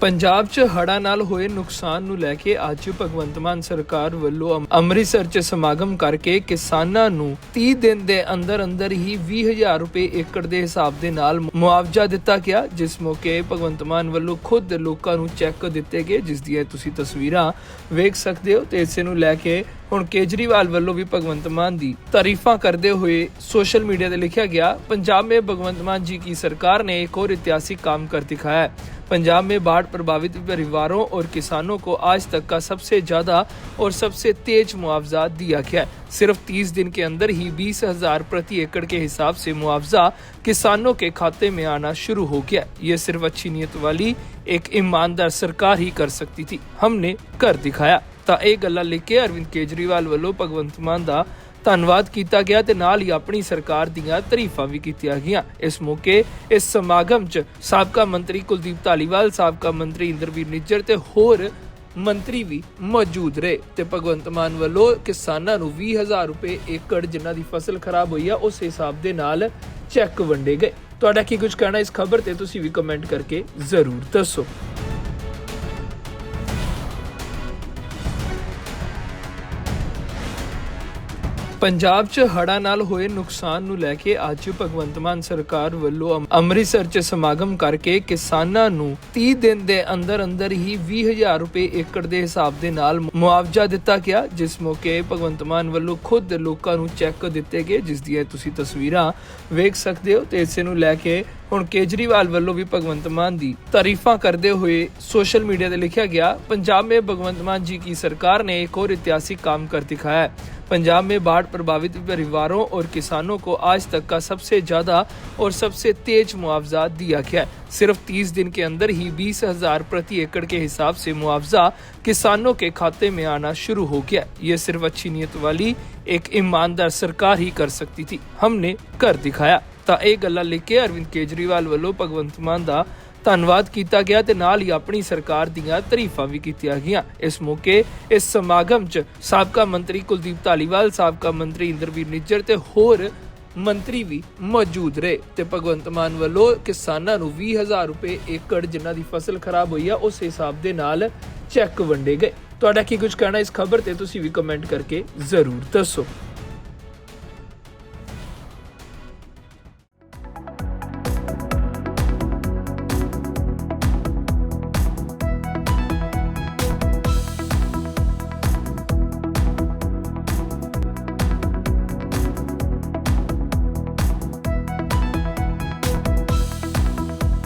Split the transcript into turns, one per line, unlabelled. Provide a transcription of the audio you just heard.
ਪੰਜਾਬ 'ਚ ਹੜ੍ਹਾਂ ਨਾਲ ਹੋਏ ਨੁਕਸਾਨ ਨੂੰ ਲੈ ਕੇ ਅੱਜ ਭਗਵੰਤ ਮਾਨ ਸਰਕਾਰ ਵੱਲੋਂ ਅੰਮ- ਅੰਮ੍ਰਿਤਸਰ 'ਚ ਸਮਾਗਮ ਕਰਕੇ ਕਿਸਾਨਾਂ ਨੂੰ 30 ਦਿਨ ਦੇ ਅੰਦਰ ਅੰਦਰ ਹੀ 20000 ਰੁਪਏ ਏਕੜ ਦੇ ਹਿਸਾਬ ਦੇ ਨਾਲ ਮੁਆਵਜ਼ਾ ਦਿੱਤਾ ਗਿਆ, ਜਿਸ ਮੌਕੇ ਭਗਵੰਤ ਮਾਨ ਵੱਲੋਂ ਖੁਦ ਲੋਕਾਂ ਨੂੰ ਚੈੱਕ ਦਿੱਤੇ ਗਏ, ਜਿਸ ਦੀਆਂ ਤੁਸੀਂ ਤਸਵੀਰਾਂ ਵੇਖ ਸਕਦੇ ਹੋ ਤੇ ਇਸੇ ਨੂੰ ਲੈ ਕੇ ਹੁਣ ਕੇਜਰੀਵਾਲ ਵੱਲੋਂ ਵੀ ਭਗਵੰਤ ਮਾਨ ਦੀ ਤਾਰੀਫਾਂ ਕਰਦੇ ਹੋਏ ਸੋਸ਼ਲ मीडिया पे लिखा गया पंजाब में भगवंत मान जी की सरकार ने एक और ऐतिहासिक काम कर दिखाया है पंजाब में बाढ़ प्रभावित परिवारों और किसानों को आज तक का सबसे ज्यादा और सबसे तेज मुआवजा दिया गया है सिर्फ 30 दिन के अंदर ही बीस हजार प्रति एकड़ के हिसाब से मुआवजा किसानों के खाते में आना शुरू हो गया ये सिर्फ अच्छी नीयत वाली एक ईमानदार सरकार ही कर सकती थी हमने कर दिखाया ਤਾਂ ਇਹ ਗੱਲਾਂ ਲਿਖ ਕੇ ਅਰਵਿੰਦ ਕੇਜਰੀਵਾਲ ਵੱਲੋਂ ਭਗਵੰਤ ਮਾਨ ਦਾ ਧੰਨਵਾਦ ਕੀਤਾ ਗਿਆ ਤੇ ਨਾਲ ਹੀ ਆਪਣੀ ਸਰਕਾਰ ਦੀਆਂ ਤਾਰੀਫਾਂ ਵੀ ਕੀਤੀਆਂ ਗਈਆਂ। ਇਸ ਮੌਕੇ ਇਸ ਸਮਾਗਮ 'ਚ ਸਾਬਕਾ ਮੰਤਰੀ ਕੁਲਦੀਪ ਧਾਲੀਵਾਲ, ਸਾਬਕਾ ਮੰਤਰੀ ਇੰਦਰਵੀਰ ਨਿੱਜਰ ਤੇ ਹੋਰ ਮੰਤਰੀ ਵੀ ਮੌਜੂਦ ਰਹੇ ਤੇ ਭਗਵੰਤ ਮਾਨ ਵੱਲੋਂ ਕਿਸਾਨਾਂ ਨੂੰ 20000 ਰੁਪਏ ਏਕੜ ਜਿਨ੍ਹਾਂ ਦੀ ਫਸਲ ਖਰਾਬ ਹੋਈ ਆ, ਉਸ ਹਿਸਾਬ ਦੇ ਨਾਲ ਚੈੱਕ ਵੰਡੇ ਗਏ। ਤੁਹਾਡਾ ਕੀ ਕੁਝ ਕਹਿਣਾ ਇਸ ਖਬਰ ਤੇ ਤੁਸੀਂ ਵੀ ਕਮੈਂਟ ਕਰਕੇ ਜ਼ਰੂਰ ਦੱਸੋ। ਪੰਜਾਬ 'ਚ ਹੜ੍ਹਾਂ ਨਾਲ ਹੋਏ ਨੁਕਸਾਨ ਨੂੰ ਲੈ ਕੇ ਅੱਜ ਭਗਵੰਤ ਮਾਨ ਸਰਕਾਰ ਵੱਲੋਂ ਅੰਮ੍ਰਿਤਸਰ 'ਚ ਸਮਾਗਮ ਕਰਕੇ ਕਿਸਾਨਾਂ ਨੂੰ 30 ਦਿਨ ਦੇ ਅੰਦਰ ਅੰਦਰ ਹੀ 20000 ਰੁਪਏ ਏਕੜ ਦੇ ਹਿਸਾਬ ਦੇ ਨਾਲ ਮੁਆਵਜ਼ਾ ਦਿੱਤਾ ਗਿਆ, ਜਿਸ ਮੌਕੇ ਭਗਵੰਤ ਮਾਨ ਵੱਲੋਂ ਖੁਦ ਲੋਕਾਂ ਨੂੰ ਚੈੱਕ ਦਿੱਤੇ ਗਏ, ਜਿਸ ਦੀਆਂ ਤੁਸੀਂ ਤਸਵੀਰਾਂ ਵੇਖ ਸਕਦੇ ਹੋ ਤੇ ਇਸੇ ਨੂੰ ਲੈ ਕੇ ਹੁਣ ਕੇਜਰੀਵਾਲ ਵੱਲੋਂ ਵੀ ਭਗਵੰਤ ਮਾਨ ਦੀ ਤਾਰੀਫਾਂ ਕਰਦੇ ਹੋਏ ਸੋਸ਼ਲ ਮੀਡੀਆ ਤੇ ਲਿਖਿਆ ਗਿਆ, ਪੰਜਾਬ ਮੇ ਭਗਵੰਤ ਮਾਨ ਜੀ ਕੀ ਸਰਕਾਰ ਨੇ ਇੱਕ ਹੋਰ ਇਤਿਹਾਸਿਕ ਕੰਮ ਕਰ ਦਿਖਾਇਆ ਹੈ। पंजाब में बाढ़ प्रभावित परिवारों और किसानों को आज तक का सबसे ज्यादा और सबसे तेज मुआवजा दिया गया है सिर्फ 30 दिन के अंदर ही बीस हजार प्रति एकड़ के हिसाब से मुआवजा किसानों के खाते में आना शुरू हो गया ये सिर्फ अच्छी नीयत वाली एक ईमानदार सरकार ही कर सकती थी हमने कर दिखाया ਤਾਂ ਇਹ ਗੱਲਾਂ ਲਿਖ ਕੇ ਅਰਵਿੰਦ ਕੇਜਰੀਵਾਲ ਵੱਲੋਂ ਭਗਵੰਤ ਮਾਨ ਦਾ ਧੰਨਵਾਦ ਕੀਤਾ ਗਿਆ ਤੇ ਨਾਲ ਹੀ ਆਪਣੀ ਸਰਕਾਰ ਦੀਆਂ ਤਾਰੀਫਾਂ ਵੀ ਕੀਤੀਆਂ ਗਈਆਂ। ਇਸ ਮੌਕੇ ਇਸ ਸਮਾਗਮ 'ਚ ਸਾਬਕਾ ਮੰਤਰੀ ਕੁਲਦੀਪ ਧਾਲੀਵਾਲ, ਸਾਬਕਾ ਮੰਤਰੀ ਇੰਦਰਵੀਰ ਨਿੱਜਰ ਤੇ ਹੋਰ ਮੰਤਰੀ ਵੀ ਮੌਜੂਦ ਰਹੇ ਤੇ ਭਗਵੰਤ ਮਾਨ ਵੱਲੋਂ ਕਿਸਾਨਾਂ ਨੂੰ 20000 ਰੁਪਏ ਏਕੜ ਜਿਨ੍ਹਾਂ ਦੀ ਫਸਲ ਖਰਾਬ ਹੋਈ ਆ, ਉਸ ਹਿਸਾਬ ਦੇ ਨਾਲ ਚੈੱਕ ਵੰਡੇ ਗਏ। ਤੁਹਾਡਾ ਕੀ ਕੁਝ ਕਹਿਣਾ ਇਸ ਖਬਰ ਤੇ ਤੁਸੀਂ ਵੀ ਕਮੈਂਟ ਕਰਕੇ ਜ਼ਰੂਰ ਦੱਸੋ।